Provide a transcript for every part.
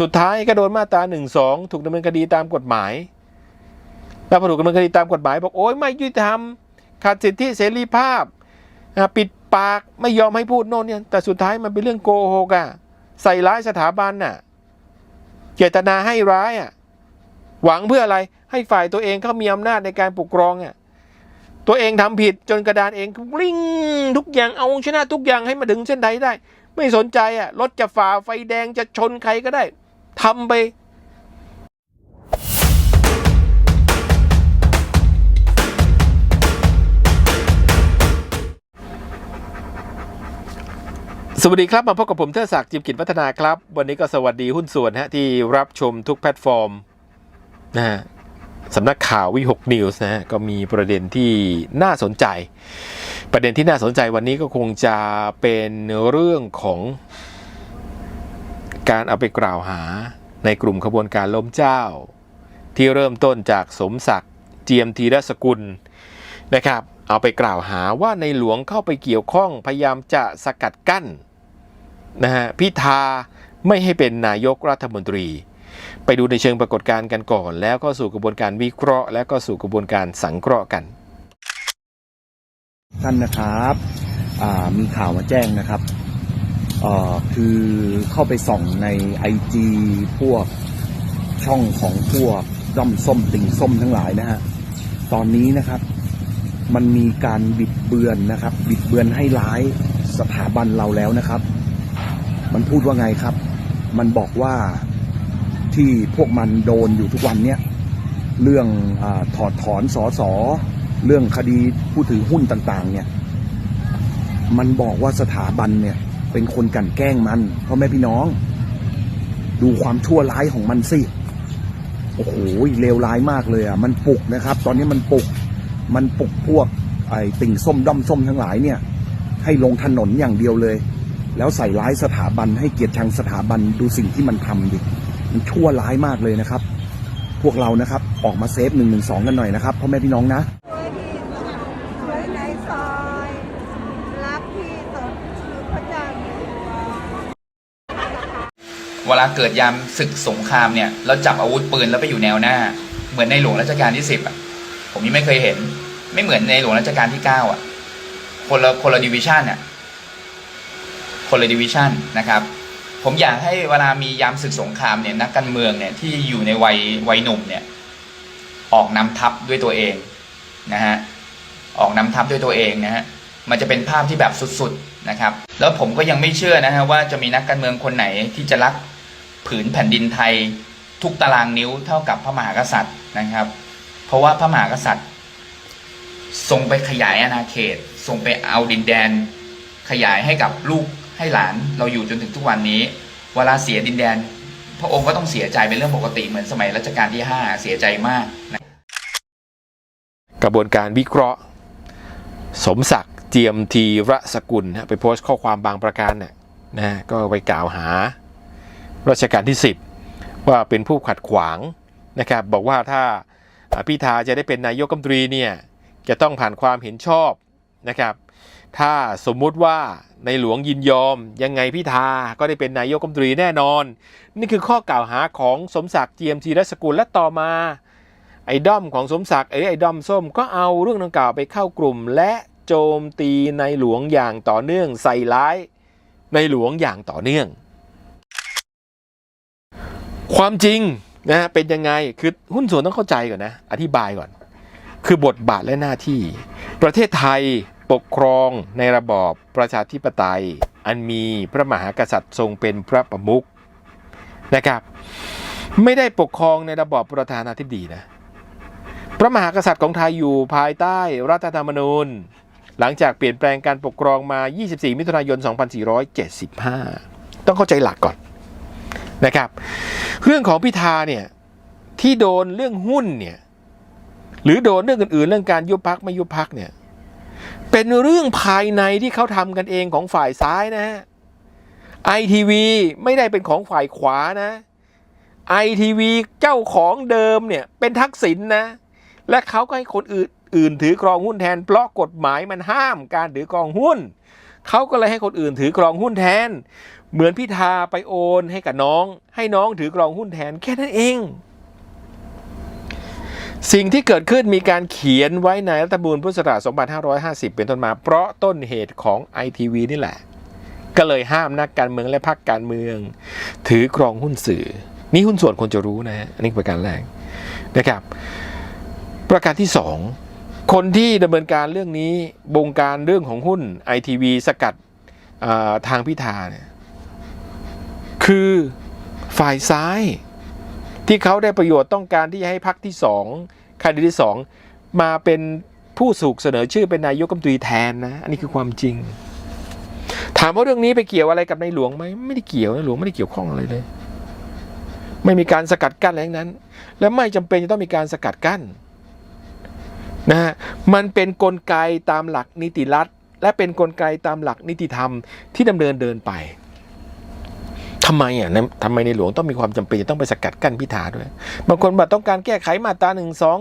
สุดท้ายก็โดนมาตราหนึ่งสองถูกดำเนินคดีตามกฎหมาย แล้วพอถูกดำเนินคดีตามกฎหมายบอกโอ้ยไม่ยุติธรรมขาดสิทธิเสรีภาพปิดปากไม่ยอมให้พูดโน่นเนี่ยแต่สุดท้ายมันเป็นเรื่องโกหกอะใส่ร้ายสถาบันน่ะเจตนาให้ร้ายอะหวังเพื่ออะไรให้ฝ่ายตัวเองเขามีอำนาจในการปกครองอะตัวเองทำผิดจนกระดานเองริ่งทุกอย่างเอาชนะทุกอย่างให้มาถึงเส้นใดได้ ไม่สนใจอะรถจะฝ่าไฟแดงจะชนใครก็ได้ ทำไปสวัสดีครับ มาพบกับผมเทอศักดิ์จิมกิจวัฒนาครับ วันนี้ก็สวัสดีหุ้นส่วนฮะที่รับชมทุกแพลตฟอร์มนะฮะสำนักข่าววิหกนิวส์นะฮะก็มีประเด็นที่น่าสนใจ ประเด็นที่น่าสนใจวันนี้ก็คงจะเป็นเรื่องของ การเอาไปกล่าวหาในกลุ่มขบวนการล้มเจ้า ที่เริ่มต้นจากสมศักดิ์เจียมธีรสกุลนะครับเอาไปกล่าวหาว่าในหลวงเข้าไปเกี่ยวข้องพยายามจะสกัดกั้นนะฮะพิธาไม่ให้เป็นนายกรัฐมนตรี ไปดูในเชิงปรากฏการณ์กันก่อน แล้วก็สู่กระบวนการวิเคราะห์ แล้วก็สู่กระบวนการสังเคราะห์กัน ท่านนะครับอ่ามีข่าวมาแจ้งนะครับ คือเข้าไปส่องในไอจีพวกช่องของพวกด้อมส้มติ่งส้มทั้งหลายนะฮะ ตอนนี้นะครับ มันมีการบิดเบือนนะครับ บิดเบือนให้ร้ายสถาบันเราแล้วนะครับ มันพูดว่าไงครับ มันบอกว่าที่พวกมันโดนอยู่ทุกวันเนี้ยเรื่องอถอดถอนสอสอเรื่องคดีผู้ถือหุ้นต่าง ๆ เนี่ย มันบอกว่าสถาบันเนี่ย เป็นคนกันแกล้งมันพ่อแม่พี่น้อง ดูความชั่วร้ายของมันสิโอ้โหเลวร้ายมากเลยอะมันปลุกนะครับ ตอนนี้มันปลุก มันปลุกพวกไอ้ติ่งส้มด้อมส้มทั้งหลายเนี่ย ให้ลงถนนอย่างเดียวเลย แล้วใส่ร้ายสถาบันให้เกียรติชังสถาบันดูสิ่งที่มันทำดิมันชั่วร้ายมากเลยนะครับ พวกเรานะครับ ออกมาเซฟหนึ่งหนึ่งสองกันหน่อยนะครับพ่อแม่พี่น้องนะ เวลาเกิดยามศึกสงครามเนี่ยเราจับอาวุธปืนแล้วไปอยู่แนวหน้า เหมือนในหลวงรัชกาลที่สิบอะผมยังไม่เคยเห็น ไม่เหมือนในหลวงรัชกาลที่เก้าอะ คนละคนละดิวิชันอะคนละดิวิชันนะครับ ผมอยากให้เวลามียามศึกสงครามเนี่ยนักการเมืองเนี่ยที่อยู่ในวัยวัยหนุ่มเนี่ยออกนำทัพด้วยตัวเองนะฮะออกนำทัพด้วยตัวเองนะฮะมันจะเป็นภาพที่แบบสุดๆนะครับ แล้วผมก็ยังไม่เชื่อนะฮะว่าจะมีนักการเมืองคนไหนที่จะรัก ผืนแผ่นดินไทยทุกตารางนิ้วเท่ากับพระมหากษัตริย์นะครับ เพราะว่าพระมหากษัตริย์ ทรงไปขยายอาณาเขต ทรงไปเอาดินแดน ขยายให้กับลูกให้หลานเราอยู่จนถึงทุกวันนี้ เวลาเสียดินแดน พระองค์ก็ต้องเสียใจเป็นเรื่องปกติเหมือนสมัยรัชกาลที่ 5 เสียใจมากนะกระบวนการวิเคราะห์ สมศักดิ์เจียมทีระสกุลนะไปโพสต์ข้อความบางประการเนี่ยนะก็ไปกล่าวหา รัชกาลที่ 10 ว่าเป็นผู้ขัดขวางนะครับบอกว่าถ้าอ่าพิธาจะได้เป็นนายกรัฐมนตรีเนี่ยจะต้องผ่านความเห็นชอบนะครับถ้าสมมุติว่าในหลวงยินยอมยังไงพิธาก็ได้เป็นนายกรัฐมนตรีแน่นอน นี่คือข้อกล่าวหาของสมศักดิ์เจียมทีรสกุลและต่อมา ไอ้ด้อมของสมศักดิ์เอ้ไอ้ด้อมส้มก็เอาเรื่องดังกล่าวไปเข้ากลุ่ม และโจมตีในหลวงอย่างต่อเนื่องใส่ร้ายในหลวงอย่างต่อเนื่อง ความจริงนะเป็นยังไงคือหุ้นส่วนต้องเข้าใจก่อนนะ อธิบายก่อน คือบทบาทและหน้าที่ ประเทศไทยปกครองในระบอบประชาธิปไตย อันมีพระมหากษัตริย์ทรงเป็นพระประมุขนะครับ ไม่ได้ปกครองในระบอบประธานาธิบดีนะพระมหากษัตริย์ของไทยอยู่ภายใต้รัฐธรรมนูญ หลังจากเปลี่ยนแปลงการปกครองมา 24 มิถุนายน 2475 ต้องเข้าใจหลักก่อน นะครับ เรื่องของพิธาเนี่ยที่โดนเรื่องหุ้นเนี่ยหรือโดนเรื่องอื่นๆเรื่องการยุบพักไม่ยุบพักเนี่ยเป็นเรื่องภายในที่เขาทำกันเองของฝ่ายซ้ายนะฮะไอทีวีไม่ได้เป็นของฝ่ายขวานะไอทีวีเจ้าของเดิมเนี่ยเป็นทักษิณนนะและเขาก็ให้คนอื่นอื่นถือครองหุ้นแทน เพราะกฎหมายมันห้ามการถือครองหุ้น เขาก็เลยให้คนอื่นถือครองหุ้นแทน เหมือนพิธาไปโอนให้กับน้อง ให้น้องถือกรองหุ้นแทนแค่นั้นเอง สิ่งที่เกิดขึ้นมีการเขียนไว้ในรัฐธรรมนูญพุทธศักราช2550 เป็นต้นมา เพราะต้นเหตุของไอทีวีนี่แหละ ก็เลยห้ามนักการเมืองและพรรคการเมือง ถือกรองหุ้นสื่อ นี่หุ้นส่วนควรจะรู้นะฮะอันนี้ประการแรกนะครับ ประการที่สองคนที่ดำเนินการเรื่องนี้บงการเรื่องของหุ้นไอทีวีสกัดทางพิธาเนี่ย คือฝ่ายซ้าย ที่เขาได้ประโยชน์ต้องการที่จะให้พรรคที่สองคดีที่สองมาเป็นผู้สูกเสนอชื่อเป็นนายกรัฐมนตรีแทนนะ อันนี้คือความจริง ถามว่าเรื่องนี้ไปเกี่ยวอะไรกับในหลวงไหมไม่ได้เกี่ยวในหลวงไม่ได้เกี่ยวข้องอะไรเลย ไม่มีการสกัดกั้นอะไรทั้งนั้น และไม่จำเป็นจะต้องมีการสกัดกั้นนะฮะมันเป็นนกลไกตามหลักนิติรัฐ และเป็นนกลไกตามหลักนิติธรรมที่ดำเนินเดินไป ทำไมอะในทำไมในหลวงต้องมีความจำเป็นจะต้องไปสกัดกั้นพิธาด้วย บางคนบอกต้องการแก้ไขมาตราหนึ่งสอง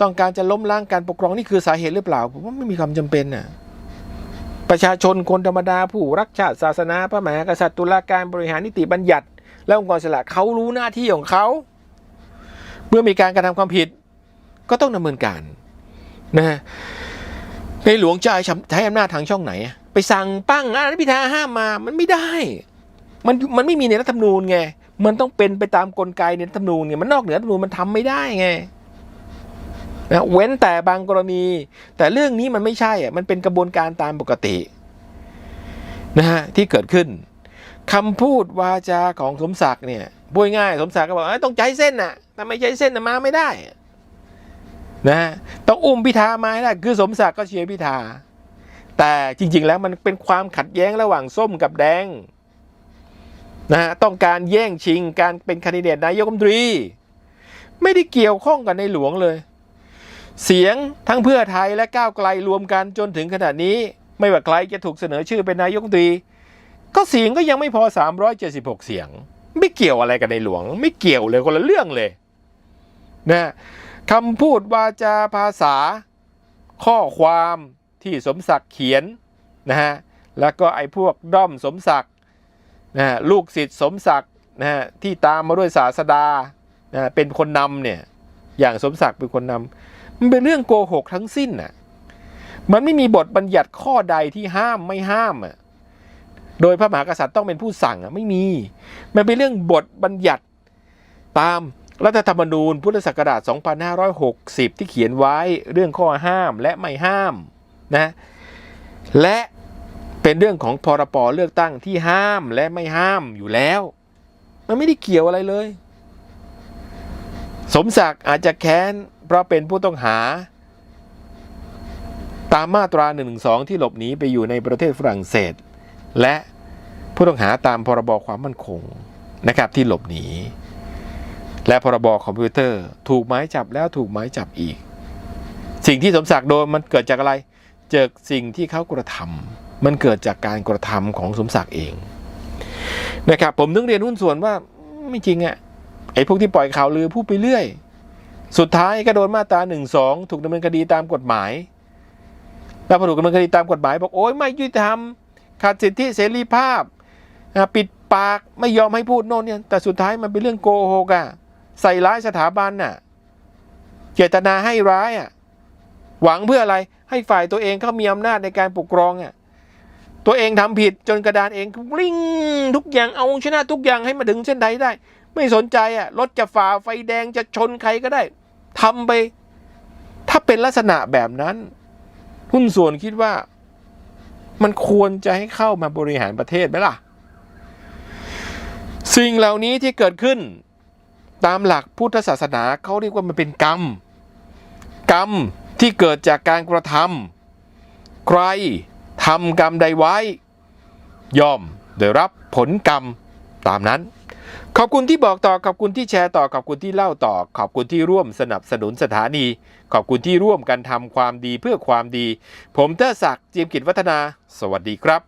ต้องการจะล้มล้างการปกครองนี่คือสาเหตุหรือเปล่าผมว่าไม่มีความจำเป็นน่ะประชาชนคนธรรมดาผู้รักชาติศาสนาพระมหากษัตริย์ตุลาการบริหารนิติบัญญัติ และองค์กรอิสระเขารู้หน้าที่ของเขาเมื่อมีการกระทำความผิด ก็ต้องดำเนินการนะฮะในหลวงจะใช้อำนาจทางช่องไหน ไปสั่งปั้งอ่าพิธาห้ามมามันไม่ได้ มันมันไม่มีในรัฐธรรมนูญไง มันต้องเป็นไปตามกลไกในรัฐธรรมนูญไงมันนอกเหนือรัฐธรรมนูญมันทำไม่ได้ไงนะเว้นแต่บางกรณี แต่เรื่องนี้มันไม่ใช่อะมันเป็นกระบวนการตามปกตินะฮะที่เกิดขึ้นคำพูดวาจาของสมศักดิ์เนี่ยพูดง่ายสมศักดิ์ก็บอกอต้องใจเส้นน่ะถ้าไม่ใจเส้นน่ะมาไม่ได้นะฮะต้องอุ้มพิธามาให้ได้คือสมศักดิ์ก็เชียร์พิธาแต่จริง ๆ แล้วมันเป็นความขัดแย้งระหว่างส้มกับแดง นะฮะต้องการแย่งชิงการเป็นคนดิเดตนายกรัฐมนตรี ไม่ได้เกี่ยวข้องกับในหลวงเลย เสียงทั้งเพื่อไทยและก้าวไกลรวมกันจนถึงขนาดนี้ ไม่ว่าใครจะถูกเสนอชื่อเป็นนายกรัฐมนตรี ก็เสียงก็ยังไม่พอ 376 เสียง ไม่เกี่ยวอะไรกับในหลวง ไม่เกี่ยวเลยคนละเรื่องเลยนะคำพูดวาจาภาษา ข้อความที่สมศักดิ์เขียนนะฮะแล้วก็ไอ้พวกด้อมสมศักดิ์ นะฮะลูกศิษย์สมศักดิ์นะฮะที่ตามมาด้วยศาสดานะฮะเป็นคนนำเนี่ยอย่างสมศักดิ์เป็นคนนำมันเป็นเรื่องโกหกทั้งสิ้นน่ะมันไม่มีบทบัญญัติข้อใดที่ห้ามไม่ห้ามอะโดยพระมหากษัตริย์ต้องเป็นผู้สั่งอะไม่มี มันเป็นเรื่องบทบัญญัติตามรัฐธรรมนูญพุทธศักราช 2560 ที่เขียนไว้เรื่องข้อห้ามและไม่ห้ามนะและ เป็นเรื่องของพรปเลือกตั้งที่ห้ามและไม่ห้ามอยู่แล้ว มันไม่ได้เกี่ยวอะไรเลย สมศักดิ์อาจจะแค้น เพราะเป็นผู้ต้องหา ตามมาตรา1นึที่หลบหนีไปอยู่ในประเทศฝรั่งเศส และผู้ต้องหาตามพรบความมั่นคงนะครับที่หลบหนีและพรบคอมพิวเตอร์ถูกหมายจับแล้วถูกหมายจับอีก สิ่งที่สมศักดิ์โดนมันเกิดจากอะไร เจากสิ่งที่เขากระทำ มันเกิดจากการกระทำของสมศักดิ์เองนะครับผมนึกเรียนหุ้นส่วนว่าไม่จริงอะ่ะไอ้พวกที่ปล่อยข่าวลือพูดไปเรื่อย สุดท้ายก็โดนมาตราหนึ่งสองถูกดำเนินคดีตามกฎหมาย แล้วพอถูกดำเนินคดีตามกฎหมายบอกโอ้ยไม่ยุติธรรมขาดสิทธิเสรีภาพอะปิดปากไม่ยอมให้พูดโน่นเนี่ยแต่สุดท้ายมันเป็นเรื่องโกหกอะใส่ร้ายสถาบันน่ะเจตนาให้ร้ายอะหวังเพื่ออะไรให้ฝ่ายตัวเองเขามีอำนาจในการปกครองอะ ตัวเองทำผิดจนกระดานเองวิ่งทุกอย่างเอาชนะทุกอย่างให้มาถึงเส้นใดได้ ไม่สนใจอะรถจะฝ่าไฟแดงจะชนใครก็ได้ทำไป ถ้าเป็นลักษณะแบบนั้น หุ้นส่วนคิดว่า มันควรจะให้เข้ามาบริหารประเทศไหมล่ะ สิ่งเหล่านี้ที่เกิดขึ้น ตามหลักพุทธศาสนาเขาเรียกว่ามันเป็นกรรม กรรมที่เกิดจากการกระทำใคร ทำกรรมใดไว้ ย่อมได้รับผลกรรมตามนั้น ขอบคุณที่บอกต่อ ขอบคุณที่แชร์ต่อ ขอบคุณที่เล่าต่อ ขอบคุณที่ร่วมสนับสนุนสถานี ขอบคุณที่ร่วมกันทำความดีเพื่อความดี ผมเทอศักดิ์เจียมกิจวัฒนา สวัสดีครับ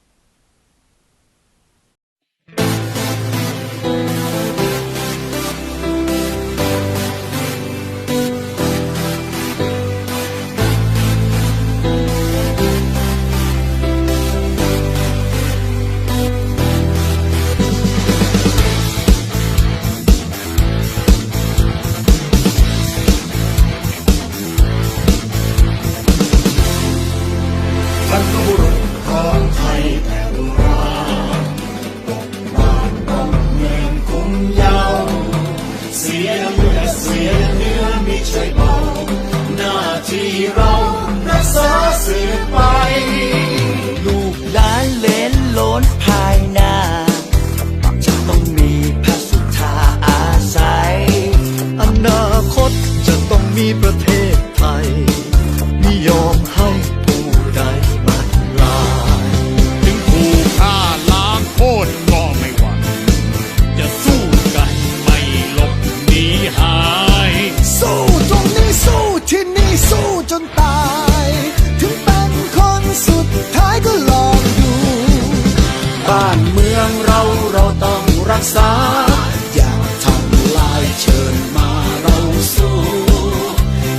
นื้อมิใช่เบาหน้าที่เรารักษาสืบไป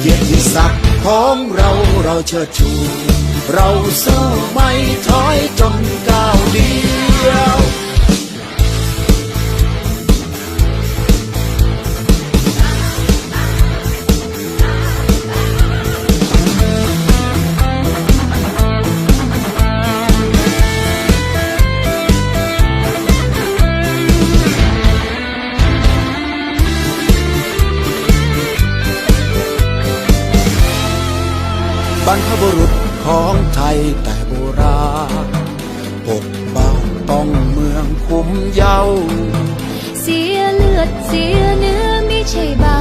เกียรติศักดิ์ของเราเราเชิดชู เราสู้ไม่ถอยจนก้าวเดียว บรรพบุรุษของไทยแต่โบราณปกบ้านต้องเมืองคุ้มเยาว์เสียเลือดเสียเนื้อไม่ใช่เบา